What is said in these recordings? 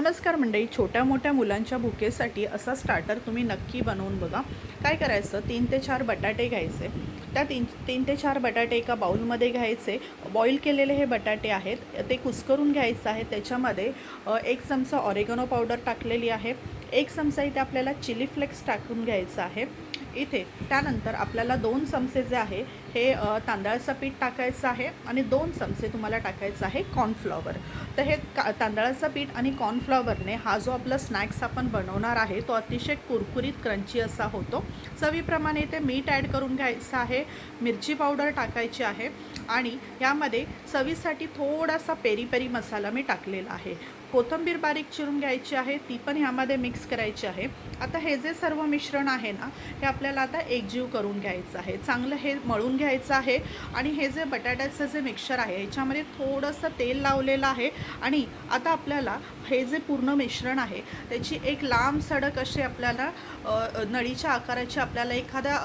नमस्कार मंडळी छोट्या मोठ्या मुलांच्या भुकेसाठी असा स्टार्टर तुम्ही नक्की बनवून बघा. काय करायचं? तीन ते चार बटाटे घ्यायचे. त्या तीन तीन ते चार बटाटे एका बाउलमध्ये घ्यायचे. बॉईल केलेले हे बटाटे आहेत. ते कुस्करून घ्यायचं आहे. त्याच्यामध्ये एक चमचा ऑरेगनो पावडर टाकलेली आहे. एक चमचा इथे आपल्याला चिली फ्लेक्स टाकून घ्यायचं आहे. इथे त्यानंतर आपल्याला दोन चमचे जे आहे हे तांदळाचं पीठ टाकायचं आहे आणि दोन चमचे तुम्हाला टाकायचं आहे कॉर्नफ्लॉवर तर हे का तांदळाचं पीठ आणि कॉर्नफ्लॉवरने हा जो आपला स्नॅक्स आपण बनवणार आहे तो अतिशय कुरकुरीत क्रंची असा होतो. चवीप्रमाणे इथे मीठ ॲड करून घ्यायचं आहे मिरची पावडर टाकायची आहे आणि यामध्ये चवीसाठी थोडासा पेरी पेरी मसाला मी टाकलेला आहे. कोथिंबीर बारीक चिरून घ्यायची आहे ती पण ह्यामध्ये मिक्स करायची आहे. आता हे जे सर्व मिश्रण आहे ना हे आपल्याला आता एकजीव करून घ्यायचं आहे. चांगलं हे मळून घ्यायचं आहे. आणि हे जे बटाट्याचं जे मिक्सर आहे याच्यामध्ये थोडंसं तेल लावलेलं आहे. आणि आता आपल्याला हे जे पूर्ण मिश्रण आहे त्याची एक लांब सडक अशी आपल्याला नळीच्या आकाराची आपल्याला एखाद्या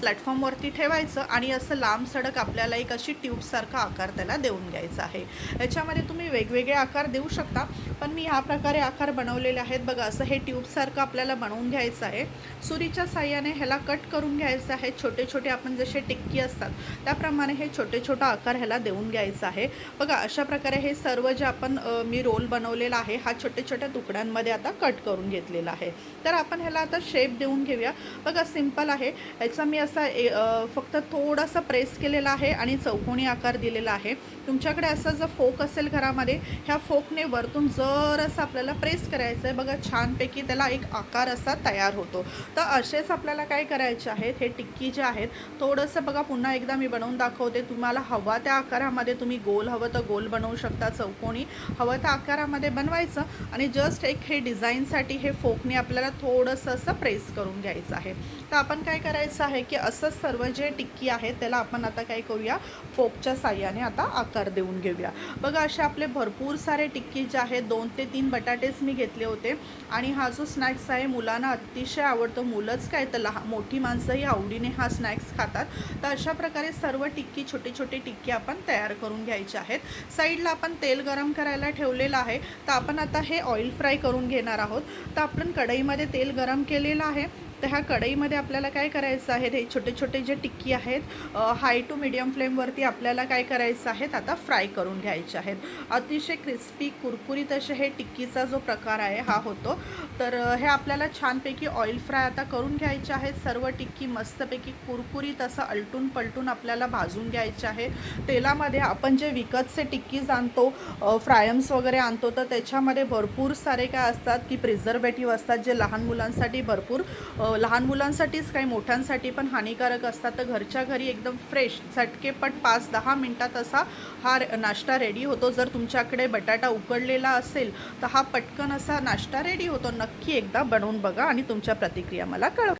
प्लॅटफॉर्मवरती ठेवायचं आणि असं लांब सडक आपल्याला एक अशी ट्यूबसारखा आकार त्याला देऊन घ्यायचा आहे. याच्यामध्ये तुम्ही वेगवेगळे आकार देऊ शकता पण मी ह्या प्रकारे आकार बनवलेले आहेत. बघा असं हे ट्यूबसारखं आपल्याला बनवून घ्यायचं आहे. सुरीच्या साह्याने ह्याला कट करून घ्यायचं आहे. छोटे छोटे आपण जसे टिक्की असतात त्याप्रमाणे हे छोटे छोटा आकार ह्याला देऊन घ्यायचा आहे. बघा अशा प्रकारे हे सर्व जे आपण मी रोल बनवलेला आहे हा छोटे छोट्या तुकड्यांमध्ये आता कट करून घेतलेला आहे. तर आपण ह्याला आता शेप देऊन घेऊया. बघा सिंपल आहे. याचा मी असा ए- फक्त थोडासा प्रेस केलेला आहे आणि चौकोनी आकार दिलेला आहे. तुमच्याकडे असा जर फोक असेल घरामध्ये ह्या फोकने वरतून जर असं आपल्याला प्रेस करायचं आहे बघा छानपैकी त्याला एक आकार असा तयार होतो. तर असेच आपल्याला काय करायचे आहेत हे टिक्की जे आहेत थोडंसं बघा पुन्हा एकदा मी बनवून दाखवते. तुम्हाला हवा त्या आकारामध्ये तुम्ही गोल हवं तर गोल बनवू शकता चौकोनी. हवं त्या आकारामध्ये बनवायचं आणि जस्ट एक हे डिझाईनसाठी हे फोकने आपल्याला थोडंसं असं प्रेस करून घ्यायचं आहे. तर आपण काय करायचं आहे की असंच सर्व जे टिक्की आहेत त्याला आपण आता काय करूया? फोकच्या साह्याने आता आकार देऊन घेऊया. बघा असे आपले भरपूर सारे टिक्की जे आहेत दोन ते तीन बटाटेच मी घेतले होते. आणि हा जो स्नॅक्स आहे मुलांना अतिशय आवडतो. मुलंच काय तर लहान मोठी माणसंही आवडीने हा स्नॅक्स खातात. तर अशा प्रकारे सर्व टिक्की छोटे छोटे टिक्की आपण तयार करून घ्यायचे आहेत. साईडला आपण तेल गरम करायला ठेवलेलं आहे. तर आपण आता हे ऑइल फ्राय करून घेणार आहोत. तर आपण कढईमध्ये तेल गरम केलेलं आहे. तर ह्या कढईमध्ये आपल्याला काय करायचं आहे? हे छोटे छोटे जे टिक्की आहेत हाय टू मिडियम फ्लेमवरती आपल्याला काय करायचं आहेत आता फ्राय करून घ्यायचे आहेत. अतिशय क्रिस्पी कुरकुरीत असे हे टिक्कीचा जो प्रकार आहे हा होतो. तर हे आपल्याला छानपैकी ऑइल फ्राय आता करून घ्यायचे आहेत. सर्व टिक्की मस्तपैकी कुरकुरीत असं अलटून पलटून आपल्याला भाजून घ्यायचे आहे. तेलामध्ये आपण जे विकतचे टिक्कीज आणतो फ्रायम्स वगैरे आणतो तर त्याच्यामध्ये भरपूर सारे काय असतात की प्रिझर्वेटिव्ह असतात जे लहान मुलांसाठी भरपूर लहान मुलांसाठीच काही मोठ्यांसाठी पण हानिकारक असतात. तर घरच्या घरी एकदम फ्रेश झटकेपट पाच दहा मिनटात असा हा नाश्ता रेडी होतो. जर तुमच्याकडे बटाटा उकडलेला असेल तर हा पटकन असा नाश्ता रेडी होतो. नक्की एकदा बनवून बघा आणि तुमच्या प्रतिक्रिया मला कळवा.